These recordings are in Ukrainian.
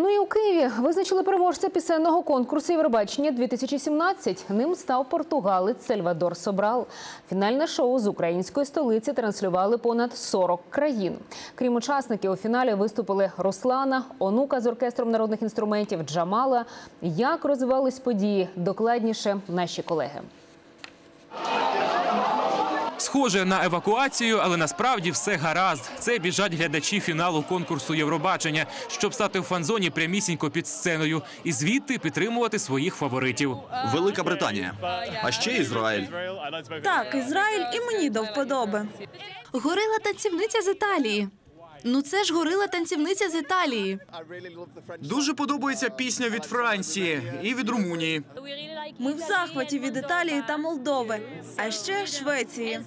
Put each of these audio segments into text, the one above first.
Ну і у Києві визначили переможця пісенного конкурсу Євробачення 2017. Ним став португалець Сальвадор Собрал. Фінальне шоу з української столиці транслювали понад 40 країн. Крім учасників, у фіналі виступили Руслана, онука з оркестром народних інструментів Джамала. Як розвивались події, докладніше наші колеги. Схоже на евакуацію, але насправді все гаразд. Це біжать глядачі фіналу конкурсу Євробачення, щоб стати в фан-зоні прямісінько під сценою і звідти підтримувати своїх фаворитів. Велика Британія, а ще Ізраїль. Так, Ізраїль і мені до вподоби. Горила танцівниця з Італії. Ну це ж горила танцівниця з Італії. Дуже подобається пісня від Франції і від Румунії. Ми в захваті від Італії та Молдови, а ще Швеції.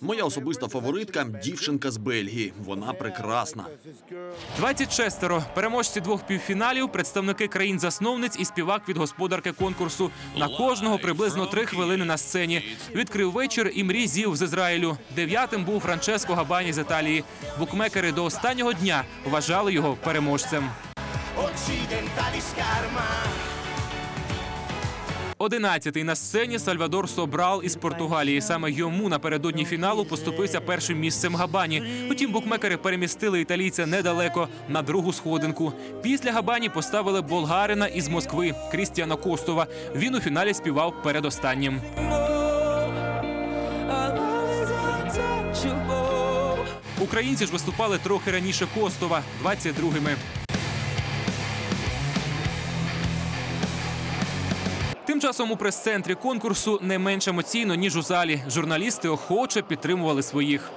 Моя особиста фаворитка дівчинка з Бельгії. Вона прекрасна. 26-ро. переможці двох півфіналів, представники країн-засновниць і співак від господарки конкурсу. На кожного приблизно три хвилини на сцені. Відкрив вечір і мрій зів з Ізраїлю. Дев'ятим був Франческо Габані з Італії. Букмекери до останнього дня вважали його переможцем. Одинадцятий на сцені Сальвадор Собрал із Португалії. Саме йому напередодні фіналу поступився першим місцем Габані. Утім, букмекери перемістили італійця недалеко на другу сходинку. Після Габані поставили болгарина із Москви Крістіана Костова. Він у фіналі співав передостаннім. Українці ж виступали трохи раніше Костова, 22-ми. Тим часом у прес-центрі конкурсу не менш емоційно ніж у залі. Журналісти охоче підтримували своїх.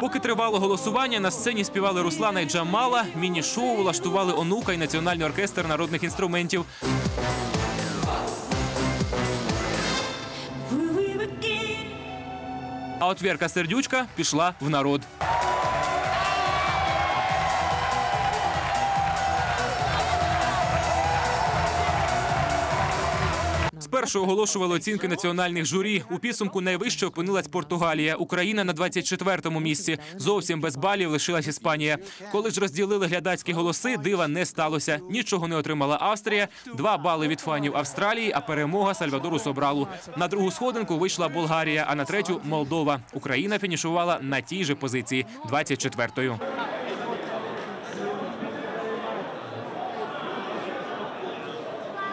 Поки тривало голосування, на сцені співали Руслана і Джамала. Міні-шоу влаштували онука і національний оркестр народних інструментів. А от Верка Сердючка пішла в народ. Спершу оголошували оцінки національних журі. У підсумку найвище опинилась Португалія. Україна на 24-му місці. Зовсім без балів лишилась Іспанія. Коли ж розділили глядацькі голоси, дива не сталося. Нічого не отримала Австрія. Два бали від фанів Австралії, а перемога Сальвадору Собралу. На другу сходинку вийшла Болгарія, а на третю Молдова. Україна фінішувала на тій же позиції 24-ю.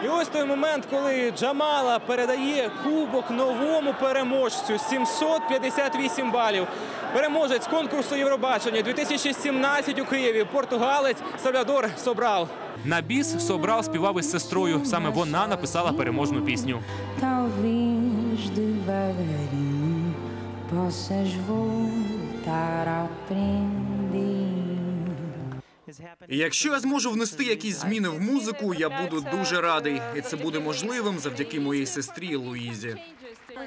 І ось той момент, коли Джамала передає кубок новому переможцю 758 балів. Переможець конкурсу Євробачення 2017 у Києві. Португалець Сальвадор Собрал. На біс Собрал співав із сестрою. Саме вона написала переможну пісню. Devagarinho possas voltar a aprender. Якщо я зможу внести якісь зміни в музику, я буду дуже радий. І це буде можливим завдяки моїй сестрі Луїзі.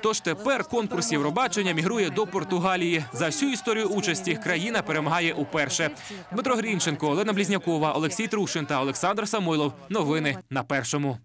Тож тепер конкурс Євробачення мігрує до Португалії. За всю історію участі країна перемагає уперше. Дмитро Грінченко, Олена Блізнякова, Олексій Трушин та Олександр Самойлов. Новини на першому.